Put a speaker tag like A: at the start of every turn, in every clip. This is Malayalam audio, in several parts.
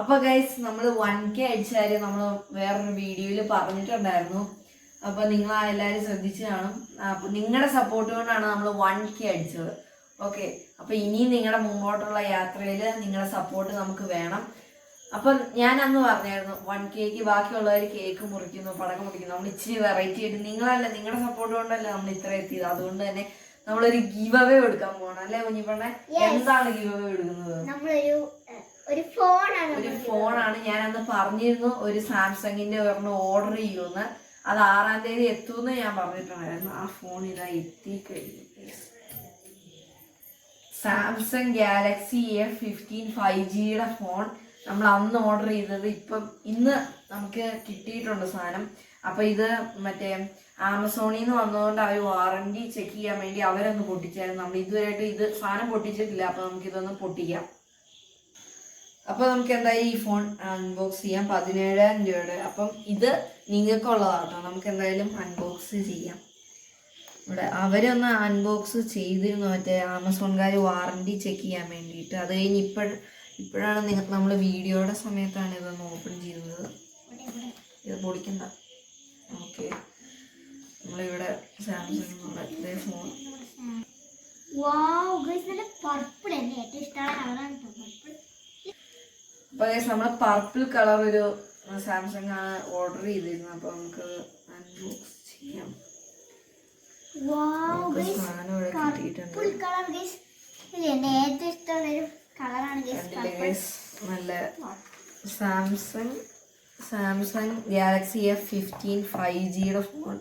A: അപ്പൊ ഗൈസ് നമ്മൾ വൺ കെ അടിച്ചാൽ നമ്മൾ വേറൊരു വീഡിയോയിൽ പറഞ്ഞിട്ടുണ്ടായിരുന്നു. അപ്പൊ നിങ്ങൾ എല്ലാവരും ശ്രദ്ധിച്ചു കാണും. നിങ്ങളുടെ സപ്പോർട്ട് കൊണ്ടാണ് നമ്മൾ വൺ കെ അടിച്ചത്. ഓക്കെ അപ്പൊ ഇനിയും നിങ്ങളുടെ മുമ്പോട്ടുള്ള യാത്രയിൽ നിങ്ങളുടെ സപ്പോർട്ട് നമുക്ക് വേണം. അപ്പൊ ഞാൻ അന്ന് പറഞ്ഞായിരുന്നു വൺ കേക്ക് ബാക്കിയുള്ളവർ കേക്ക് മുറിക്കുന്നു പടക്കം മുറിക്കുന്നു. നമ്മൾ ഇച്ചിരി വെറൈറ്റി ആയിട്ട് നിങ്ങളല്ല നിങ്ങളുടെ സപ്പോർട്ട് കൊണ്ടല്ലേ നമ്മൾ ഇത്ര എത്തിയത്. അതുകൊണ്ട് തന്നെ നമ്മളൊരു ഗീവ് അവേ എടുക്കാൻ പോകണം അല്ലേ കുഞ്ഞിപ്പണ്ണെ എന്താണ് ഗീവ് അവേ
B: നമ്മളൊരു ഏഹ്, ഒരു ഫോണാണ്
A: ഒരു ഫോണാണ് ഞാൻ അന്ന് പറഞ്ഞിരുന്നു ഒരു സാംസങ്ങിന്റെ ഒരെണ്ണം ഓർഡർ ചെയ്യുമെന്ന്. അത് ആറാം തീയതി എത്തുമെന്ന് ഞാൻ പറഞ്ഞിട്ടുണ്ടായിരുന്നു. ആ ഫോൺ ഇതാ എത്തി എത്തിക്കഴിഞ്ഞു Samsung Galaxy A fifteen five ജിയുടെ ഫോൺ. നമ്മൾ അന്ന് ഓർഡർ ചെയ്തത് ഇപ്പം ഇന്ന് നമുക്ക് കിട്ടിയിട്ടുണ്ട് സാധനം. അപ്പൊ ഇത് മറ്റേ ആമസോണിൽ നിന്ന് വന്നതുകൊണ്ട് അവർ വാറണ്ടി ചെക്ക് ചെയ്യാൻ വേണ്ടി അവരൊന്ന് പൊട്ടിച്ചായിരുന്നു. നമ്മൾ ഇതുവരെയായിട്ട് ഇത് സാധനം പൊട്ടിച്ചിട്ടില്ല. അപ്പൊ നമുക്ക് ഇതൊന്ന് പൊട്ടിക്കാം. അപ്പൊ നമുക്ക് എന്തായാലും ഈ ഫോൺ അൺബോക്സ് ചെയ്യാം. പതിനേഴായിരം രൂപയുടെ. അപ്പം ഇത് നിങ്ങൾക്കുള്ളതാട്ടോ നമുക്ക് എന്തായാലും അൺബോക്സ് ചെയ്യാം. ഇവിടെ അവരൊന്ന് അൺബോക്സ് ചെയ്തിരുന്നു. മറ്റേ ആമസോൺകാർ വാറണ്ടി ചെക്ക് ചെയ്യാൻ വേണ്ടിയിട്ട്. അത് കഴിഞ്ഞ് ഇപ്പോഴ ഇപ്പോഴാണ് നിങ്ങൾ നമ്മൾ വീഡിയോയുടെ സമയത്താണ് ഇതൊന്ന് ഓപ്പൺ ചെയ്യുന്നത് ഇത് പൊളിക്കണ്ട ഓക്കെ. നമ്മളിവിടെ സാംസങ് ഫോൺ. അപ്പൊ പർപ്പിൾ കളർ ഒരു സാംസങ് ആണ് ഓർഡർ ചെയ്തിരുന്നത്. അപ്പൊ നമുക്ക് അൺബോക്സ് ചെയ്യാം. സാധനം ഇവിടെ കിട്ടിയിട്ടുണ്ട്.
B: ഇഷ്ടമുള്ള ഒരു കളറാണ്?
A: നല്ല Samsung Samsung Galaxy F fifteen five ജിയുടെ ഫോൺ.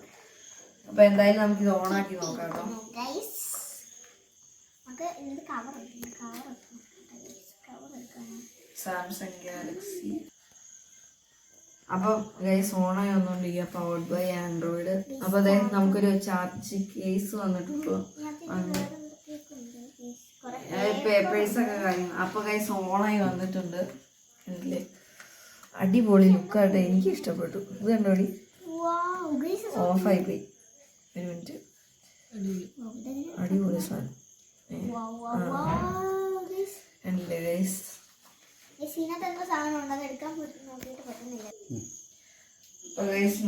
A: അപ്പൊ എന്തായാലും നമുക്ക് ഇത് ഓണാക്കി നോക്കാം കേട്ടോ.
B: കവർ കവർ എടുക്കണം
A: സാംസങ് ഗാലക്സി. അപ്പൊ ഗൈസ് ഓണായി വന്നോണ്ടിരിക്കുക പവർഡ് ബൈ ആൻഡ്രോയിഡ് അപ്പൊ അതെ നമുക്കൊരു ചാർജ് കേസ് വന്നിട്ടുള്ളൂ പേപ്പേഴ്സൊക്കെ പേപ്പേഴ്സ് ഒക്കെ കാര്യം അപ്പൊ ഗൈസ് ഓണായി വന്നിട്ടുണ്ട്. കണ്ടില്ലേ അടിപൊളി ലുക്കായിട്ട് എനിക്ക് ഇഷ്ടപ്പെട്ടു. ഇത് കണ്ടോടി? ഓഫായി പോയി ഒരു മിനിറ്റ് അടിപൊളി സാധനം.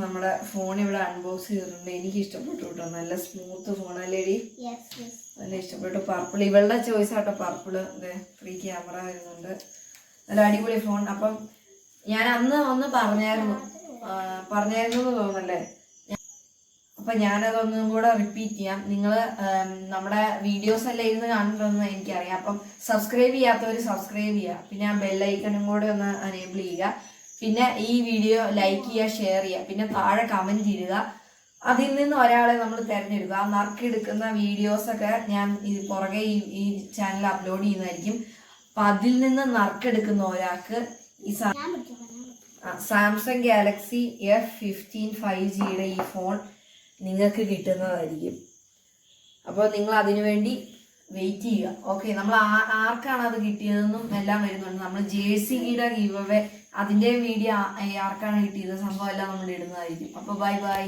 A: നമ്മുടെ ഫോൺ ഇവിടെ അൺബോക്സ് ചെയ്തിട്ടുണ്ട്. എനിക്ക് ഇഷ്ടപ്പെട്ടു കേട്ടോ. നല്ല സ്മൂത്ത് ഫോണല്ലേടി
B: യെസ്
A: നല്ല ഇഷ്ടപ്പെട്ടു. പർപ്പിൾ ഇവളുടെ ചോയ്സ് ആട്ടോ. പർപ്പിൾ അതെ ഫ്രീ ക്യാമറ വരുന്നുണ്ട്. നല്ല അടിപൊളി ഫോൺ അപ്പം ഞാൻ അന്ന് ഒന്ന് പറഞ്ഞായിരുന്നു. പറഞ്ഞായിരുന്നു എന്ന് തോന്നുന്നല്ലേ അപ്പൊ ഞാനതൊന്നും കൂടെ റിപ്പീറ്റ് ചെയ്യാം. നിങ്ങൾ നമ്മുടെ വീഡിയോസ് എല്ലാം ഇരുന്ന് കാണുന്നുണ്ടെന്ന് എനിക്കറിയാം. അപ്പം സബ്സ്ക്രൈബ് ചെയ്യാത്തവർ സബ്സ്ക്രൈബ് ചെയ്യുക പിന്നെ ആ ബെല്ലൈക്കണും കൂടെ ഒന്ന് അനേബിൾ ചെയ്യുക. പിന്നെ ഈ വീഡിയോ ലൈക്ക് ചെയ്യുക ഷെയർ ചെയ്യുക. പിന്നെ താഴെ കമന്റ് ചെയ്യുക അതിൽ നിന്ന് ഒരാളെ നമ്മൾ തിരഞ്ഞെടുക്കുക. ആ നറുക്കെടുക്കുന്ന വീഡിയോസൊക്കെ ഞാൻ ഇത് പുറകെ ഈ ഈ ചാനൽ അപ്ലോഡ് ചെയ്യുന്നതായിരിക്കും. അപ്പൊ അതിൽ നിന്ന് നറുക്കെടുക്കുന്ന ഒരാൾക്ക് ഈ. Samsung Galaxy F fifteen five ജിയുടെ ഈ ഫോൺ നിങ്ങൾക്ക് കിട്ടുന്നതായിരിക്കും. അപ്പോൾ നിങ്ങൾ അതിനുവേണ്ടി വെയിറ്റ് ചെയ്യുക. ഓക്കെ നമ്മൾ ആർക്കാണ് അത് കിട്ടിയതെന്നും എല്ലാം വരുന്നുണ്ട്. നമ്മൾ ജേഴ്സിയുടെ ഗീവേ അതിന്റെ വീഡിയോ ആർക്കാണ് കിട്ടിയത്? സംഭവം എല്ലാം നമ്മൾ ഇടുന്നതായിരിക്കും. അപ്പോൾ ബൈ ബൈ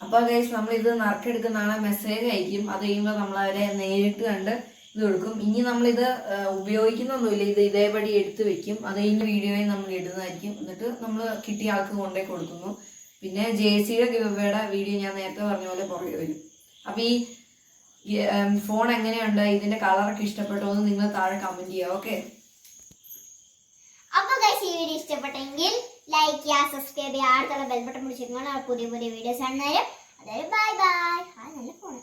A: അപ്പോൾ ഗൈസ് നമ്മൾ ഇത് നറുക്കെടുക്കുന്ന ആളെ മെസ്സേജ് അയക്കും. അത് കഴിയുമ്പോൾ നമ്മളവരെ നേരിട്ട് കണ്ട് ഇത് കൊടുക്കും ഇനി നമ്മളിത് ഉപയോഗിക്കുന്നൊന്നുമില്ല. ഇത് ഇതേപടി എടുത്ത് വെക്കും. അത് കഴിഞ്ഞ് വീഡിയോയിൽ നമ്മൾ ഇടുന്നതായിരിക്കും. എന്നിട്ട് നമ്മൾ കിട്ടിയ ആൾക്ക് കൊണ്ടേ കൊടുക്കുന്നു. പിന്നെ ജെ സിയുടെ ഗിവയുടെ വീഡിയോ ഞാൻ നേരത്തെ പറഞ്ഞ പോലെ പുറകെ വരും. അപ്പോൾ ഈ ഫോൺ എങ്ങനെയുണ്ട്? ഇതിന്റെ കളറൊക്കെ ഇഷ്ടപ്പെട്ടോ എന്ന് നിങ്ങൾ താഴെ കമന്റ് ചെയ്യുക. ഓക്കെ?
B: അപ്പോൾ ഈ വീഡിയോ ഇഷ്ടപ്പെട്ടെങ്കിൽ ലൈക്ക് ചെയ്യുക സബ്സ്ക്രൈബ് ചെയ്യുക അടുത്തുള്ള ബെൽ ബട്ടൺ പുതിയ പുതിയ വീഡിയോസ് കാണുന്നവരും. അതായത് ബൈ ബൈ ആ നല്ല ഫോണ്